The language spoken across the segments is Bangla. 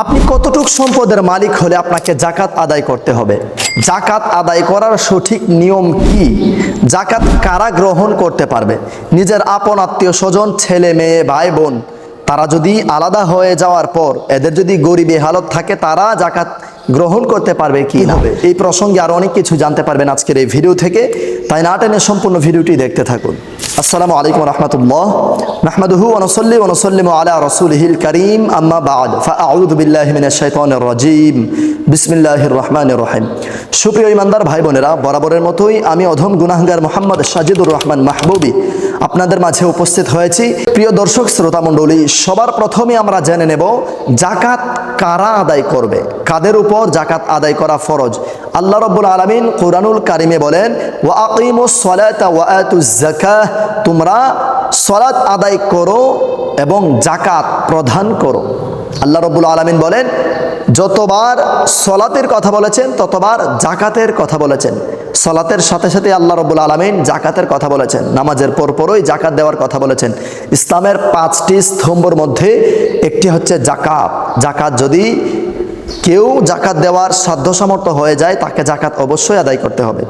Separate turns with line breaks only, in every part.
আপনি কতটুক সম্পদের মালিক হলে আপনাকে জাকাত আদায় করতে হবে? জাকাত আদায় করার সঠিক নিয়ম কি? জাকাত কারা গ্রহণ করতে পারবে? নিজের আপন আত্মীয় স্বজন, ছেলে, মেয়ে, ভাই, বোন, তারা যদি আলাদা হয়ে যাওয়ার পর, এদের যদি গরিবে হালত থাকে, তারা জাকাত গ্রহণ করতে পারবে কি হবে এই প্রসঙ্গে আরও অনেক কিছু জানতে পারবেন আজকের এই ভিডিও থেকে। তাই না টেনে সম্পূর্ণ ভিডিওটি দেখতে থাকুন। আসসালামু আলাইকুম রহমতুল্লাহ নাহমাদুহু ওনসল্লি ওনসল্লিম আলা রসুলহিল করিম। আম্মা বাদ। ফাআউযু বিল্লাহি মিনাশ শাইতানির রাজিম। বিসমিল্লাহির রহমানির রহিম। সুপ্রিয় ইমানদার ভাই বোনেরা বরাবরের মতোই আমি অধম গুনাহগার মোহাম্মদ সাজিদুর রহমান মাহবুবী আপনাদের মাঝে উপস্থিত হয়েছি। প্রিয় দর্শক শ্রোতা মণ্ডলী সবার প্রথমে আমরা জেনে নেব, জাকাত কারা আদায় করবে? কাদের উপর জাকাত আদায় করা ফরজ? আল্লাহ রব্বুল আলমিন কোরআনুল কারিমে বলেন তোমরা সলাৎ আদায় করো এবং জাকাত প্রদান করো। আল্লাহ রব্বুল আলমিন বলেন, যতবার সলাতের কথা বলেছেন, ততবার জাকাতের কথা বলেছেন। সলাতের সাথে সাথে আল্লাহ রব্বুল আলমিন জাকাতের কথা বলেছেন। নামাজের পরপরই জাকাত দেওয়ার কথা বলেছেন। ইসলামের পাঁচটি স্তম্ভর মধ্যে একটি হচ্ছে জাকাত জাকাত যদি কেউ জাকাত দেওয়ার সাধ্য সামর্থ্য হয়ে যায়, তাকে জাকাত অবশ্যই আদায় করতে হবে।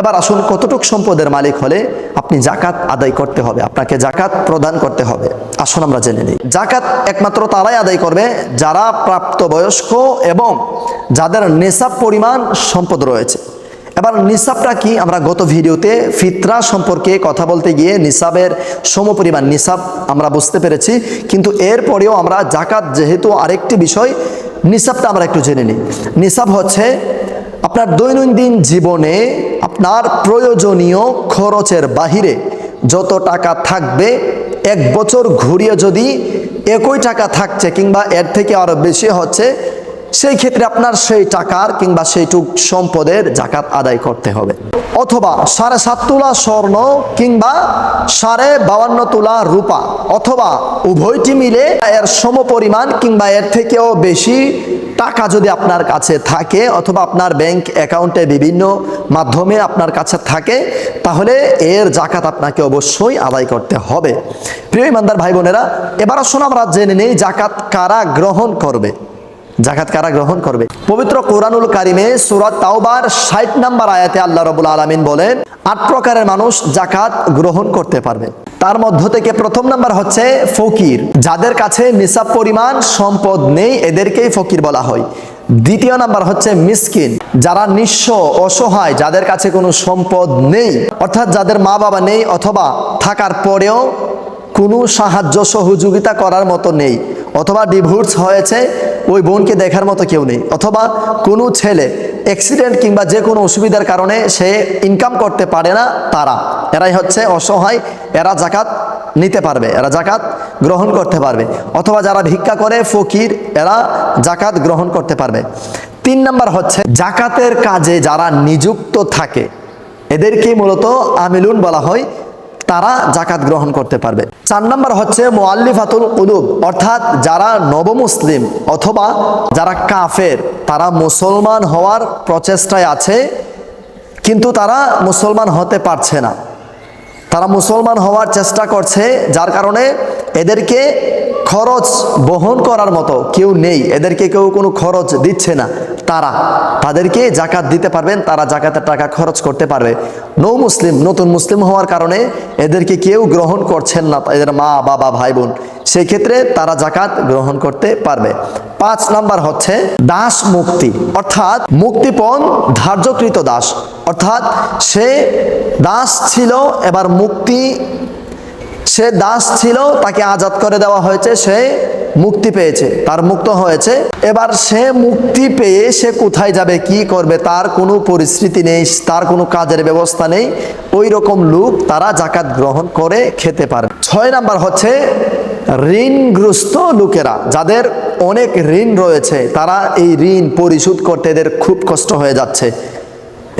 এবার আসুন, কতটুক সম্পদের মালিক হলে আপনি জাকাত আদায় করতে হবে, আপনাকে জাকাত প্রদান করতে হবে? আসুন আমরা জেনে নিই। জাকাত একমাত্র তারাই আদায় করবে, যারা প্রাপ্তবয়স্ক এবং যাদের নেশাব পরিমাণ সম্পদ রয়েছে। এবার নিসাবটা কি? আমরা গত ভিডিওতে ফিতরা সম্পর্কে কথা বলতে গিয়ে নিসাবের সমপরিমাণ নিসাব আমরা বুঝতে পেরেছি, কিন্তু এরপরেও আমরা জাকাত যেহেতু আরেকটি বিষয়, নিসাবটা আমরা একটু জেনে নিই। নিসাব হচ্ছে আপনার দৈনন্দিন জীবনে আপনার প্রয়োজনীয় খরচের বাহিরে যত টাকা থাকবে, এক বছর ঘুরিয়ে যদি একই টাকা থাকছে কিংবা এর থেকে আরও বেশি হচ্ছে সেই ক্ষেত্রে আপনার সেই টাকার কিংবা সেইটুক সম্পদের জাকাত আদায় করতে হবে। অথবা সাড়ে সাত তোলা স্বর্ণ কিংবা সাড়ে বাউান্ন তোলা রূপা, অথবা উভয়টি মিলে এর সমপরিমাণ কিংবা এর থেকেও বেশি টাকা যদি আপনার কাছে থাকে অথবা আপনার ব্যাংক অ্যাকাউন্টে বিভিন্ন মাধ্যমে আপনার কাছে থাকে, তাহলে এর জাকাত আপনাকে অবশ্যই আদায় করতে হবে। প্রিয় ইমানদার ভাই বোনেরা, এবার আসুন আমরা জেনে নেই জাকাত কারা গ্রহণ করবে। জাকাত কারা গ্রহণ করবে? পবিত্র কোরআনুল কারিমে সুরাত তাওবার ষাট নাম্বার আয়াতে আল্লাহ রবুল আলমিন বলেন, আট প্রকারের মানুষ জাকাত গ্রহণ করতে পারবে। তার মধ্য থেকে প্রথম নাম্বার হচ্ছে ফকির। যাদের কাছে নিসাব পরিমাণ সম্পদ নেই, এদেরকেই ফকির বলা হয়। দ্বিতীয় নাম্বার হচ্ছে মিসকিন। যারা নিঃস্ব, অসহায়, যাদের কাছে কোনো সম্পদ নেই, অর্থাৎ যাদের মা বাবা নেই অথবা থাকার পরেও কোনো সাহায্য সহযোগিতা করার মতো নেই অথবা ডিভোর্স হয়েছে, ওই বোনকে দেখার মতো কেউ নেই। অথবা কোনো ছেলে অ্যাক্সিডেন্ট কিংবা যে কোনো অসুবিধার কারণে সে ইনকাম করতে পারে না তারা। এরাই হচ্ছে অসহায়, এরা জাকাত নিতে পারবে, এরা জাকাত গ্রহণ করতে পারবে। অথবা যারা ভিক্ষা করে, ফকির, এরা জাকাত গ্রহণ করতে পারবে। তিন নাম্বার হচ্ছে জাকাতের কাজে যারা নিযুক্ত থাকে এদেরকে মূলত আমিলুন বলা হয়। তারা জাকাত গ্রহণ করতে পারবে। চার নম্বর হচ্ছে মোয়াল্লিফাতুল কুলুব, অর্থাৎ যারা নবমুসলিম অথবা যারা কাফের, তারা মুসলমান হওয়ার প্রচেষ্টায় আছে, কিন্তু তারা মুসলমান হতে পারছে না। তারা মুসলমান হওয়ার চেষ্টা করছে, যার কারণে এদেরকে খরচ বহন করার মতো কেউ নেই। এদেরকে কেউ কোনো খরচ দিচ্ছে না। তারা, তাদেরকে জাকাত দিতে পারবেন, তারা জাকাতের টাকা খরচ করতে পারবে। নৌ মুসলিম, নতুন মুসলিম হওয়ার কারণে এদেরকে কেউ গ্রহণ করছেন না, এদের মা, বাবা, ভাই, বোন। সেই ক্ষেত্রে তারা জাকাত গ্রহণ করতে পারবে। পাঁচ নাম্বার হচ্ছে দাস মুক্তি। অর্থাৎ মুক্তিপণ ধার্যকৃত দাস। অর্থাৎ সে দাস ছিল, এবার মুক্তি সে দাস ছিল, তাকে আজাদ করে দেওয়া হয়েছে, সে মুক্তি পেয়েছে, তার মুক্ত হয়েছে। এবার সে মুক্তি পেয়ে সে কোথায় যাবে, কি করবে, তার কোনো পরিস্থিতি নেই, তার কোনো কাজের ব্যবস্থা নেই। ওই রকম লোক তারা জাকাত গ্রহণ করে খেতে পারে ছয় নাম্বার হচ্ছে ঋণগ্রস্ত লোকেরা, যাদের অনেক ঋণ রয়েছে, তারা এই ঋণ পরিশোধ করতে এদের খুব কষ্ট হয়ে যাচ্ছে।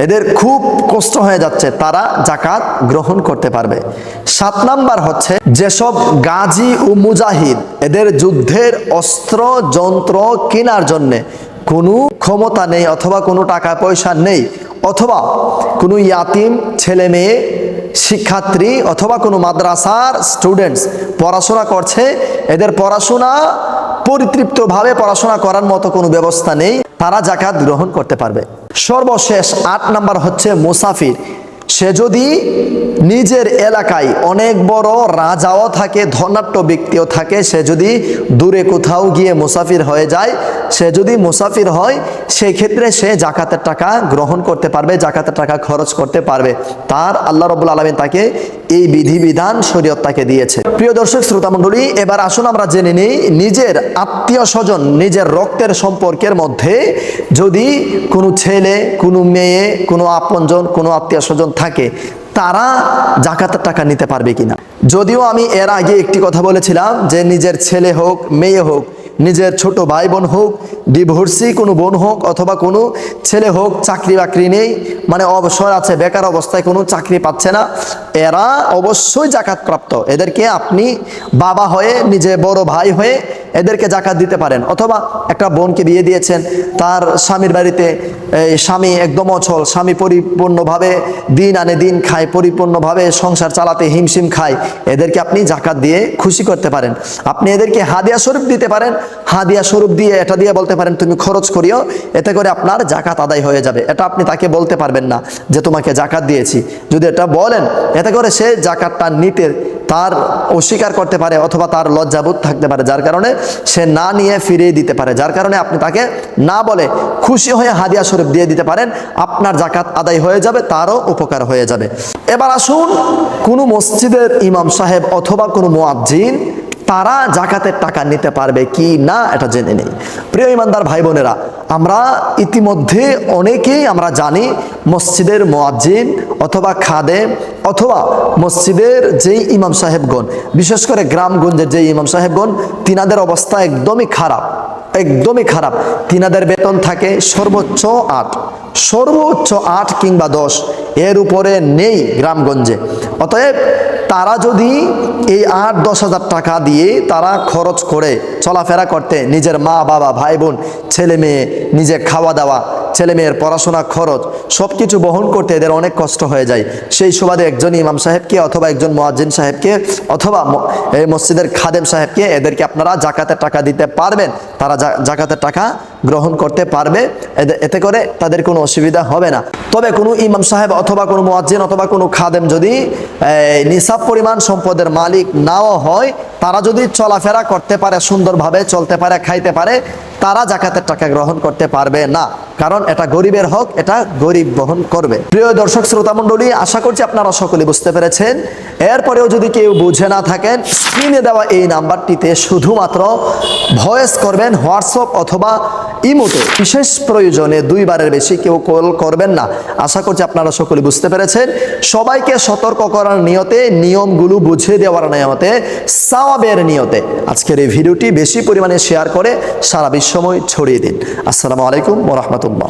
এদের খুব কষ্ট হয়ে যাচ্ছে, তারা জাকাত গ্রহণ করতে পারবে। সাত নাম্বার হচ্ছে, যেসব গাজী ও মুজাহিদ এদের যুদ্ধের অস্ত্র, যন্ত্র কেনার জন্যে কোনো ক্ষমতা নেই অথবা কোনো টাকা পয়সা নেই, অথবা কোনো ইয়াতিম ছেলে মেয়ে, শিক্ষার্থী অথবা কোনো মাদ্রাসার স্টুডেন্টস পড়াশোনা করছে, এদের পড়াশোনা পরিতৃপ্তভাবে পড়াশোনা করার মতো কোনো ব্যবস্থা নেই। তারা জাকাত গ্রহণ করতে পারবে। সর্বশেষ আট নাম্বার হচ্ছে মুসাফির। সে যদি নিজের এলাকায় অনেক বড় রাজাও থাকে ধনাট্য ব্যক্তিও থাকে, সে যদি দূরে কোথাও গিয়ে মুসাফির হয়ে যায়, সে যদি মুসাফির হয় সেই ক্ষেত্রে সে জাকাতের টাকা গ্রহণ করতে পারবে, জাকাতের টাকা খরচ করতে পারবে। তার আল্লাহ রবুল আলমিন তাকে এই বিধিবিধান শরীয়ত তাকে দিয়েছে। প্রিয় দর্শক শ্রোতা মণ্ডলী এবার আসুন আমরা জেনে নিই নিজের আত্মীয় স্বজন, নিজের রক্তের সম্পর্কের মধ্যে যদি কোনো ছেলে, কোনো মেয়ে, কোনো আপনজন, কোনো আত্মীয় স্বজন থাকে তারা জাকাতের টাকা নিতে পারবে কিনা? যদিও আমি এর আগে একটি কথা বলেছিলাম যে নিজের ছেলে হোক, মেয়ে হোক নিজের ছোট ভাই বোন হোক ডিভোর্সি কোনো বোন হোক অথবা কোনো ছেলে হোক চাকরি বাকরি নেই মানে অবসর আছে, বেকার অবস্থায় কোনো চাকরি পাচ্ছে না, এরা অবশ্যই জাকাত প্রাপ্ত। এদেরকে আপনি বাবা হয়ে, নিজে বড় ভাই হয়ে এদেরকে জাকাত দিতে পারেন। অথবা একটা বোনকে বিয়ে দিয়েছেন, তার স্বামীর বাড়িতে এই স্বামী একদম অচল, স্বামী পরিপূর্ণভাবে দিন আনে দিন খায়, পরিপূর্ণভাবে সংসার চালাতে হিমশিম খায়, এদেরকে আপনি জাকাত দিয়ে খুশি করতে পারেন। আপনি এদেরকে হাদিয়া স্বরূপ দিতে পারেন হাদিয়া স্বরূপ দিয়ে, এটা দিয়ে বলতে পারেন, তুমি খরচ করিও, এতে করে আপনার জাকাত আদায় হয়ে যাবে। এটা আপনি তাকে বলতে পারবেন না যে তোমাকে জাকাত দিয়েছি। যদি এটা বলেন, এতে করে সে জাকাতটা নিতে তার অস্বীকার করতে পারে অথবা তার লজ্জাবোধ থাকতে পারে। যার কারণে সে না নিয়ে ফিরিয়ে দিতে পারে। যার কারণে আপনি তাকে না বলে খুশি হয়ে হাদিয়া স্বরূপ দিয়ে দিতে পারেন, আপনার জাকাত আদায় হয়ে যাবে, তারও উপকার হয়ে যাবে। এবার আসুন, কোনো মসজিদের ইমাম সাহেব অথবা কোনো মোয়াজ্জিন তারা জাকাতের টাকা নিতে পারবে কি না এটা জেনে নেই। প্রিয় ইমানদার ভাই বোনেরা আমরা ইতিমধ্যে অনেকেই আমরা জানি মসজিদের মোয়াজ্জিন অথবা খাদে অথবা মসজিদের যেই ইমাম সাহেবগণ, বিশেষ করে গ্রামগঞ্জের যেই ইমাম সাহেবগণ, তিনাদের অবস্থা একদমই খারাপ একদমই খারাপ। তিনাদের বেতন থাকে সর্বোচ্চ আট সর্বোচ্চ আট কিংবা দশ। এর উপরে নেই গ্রামগঞ্জে। অতএব তারা যদি এই আট, দশ হাজার টাকা দিয়ে তারা খরচ করে চলাফেরা করতে, নিজের মা, বাবা, ভাই, বোন, ছেলে মেয়ে নিজে খাওয়া দাওয়া, ছেলে মেয়ের পড়াশোনা খরচ সব কিছু বহন করতে এদের অনেক কষ্ট হয়ে যায়। সেই সুবাদে একজন ইমাম সাহেবকে অথবা একজন মোয়াজ্জিন সাহেবকে অথবা এই মসজিদের খাদেম সাহেবকে এদেরকে আপনারা জাকাতের টাকা দিতে পারবেন। তারা জাকাতের টাকা গ্রহণ করতে পারবে। এতে করে তাদের কোনো অসুবিধা হবে না। তবে কোনো ইমাম সাহেব অথবা কোনো মোয়াজ্জিন অথবা কোনো খাদেম যদি নিসাব পরিমাণ সম্পদের মালিক নাও হয় তারা যদি চলাফেরা করতে পারে, সুন্দরভাবে চলতে পারে, খাইতে পারে, তারা জাকাতের টাকা গ্রহণ করতে পারবে না। কারণ এটা গরিবের হক, এটা গরিব বহন করবে। প্রিয় দর্শক শ্রোতা মণ্ডলী আশা করছি আপনারা সকলে বুঝতে পেরেছেন। এরপরেও যদি কেউ বুঝে না থাকেন, স্ক্রিনে দেওয়া এই নাম্বারটিতে শুধুমাত্র ভয়েস করবেন, হোয়াটসঅ্যাপ অথবা ইমোতে। বিশেষ প্রয়োজনে দুইবারের বেশি কেউ কল করবেন না। আশা করছি আপনারা সকলে বুঝতে পেরেছেন। সবাইকে সতর্ক করার নিয়তে নিয়মগুলো বুঝিয়ে দেওয়ার নিয়তে সাওয়াবের নিয়তে। আজকের এই ভিডিওটি বেশি পরিমাণে শেয়ার করে সারা বিশ্বময় ছড়িয়ে দিন। আসসালামু আলাইকুম ওরহমতুল্লাহ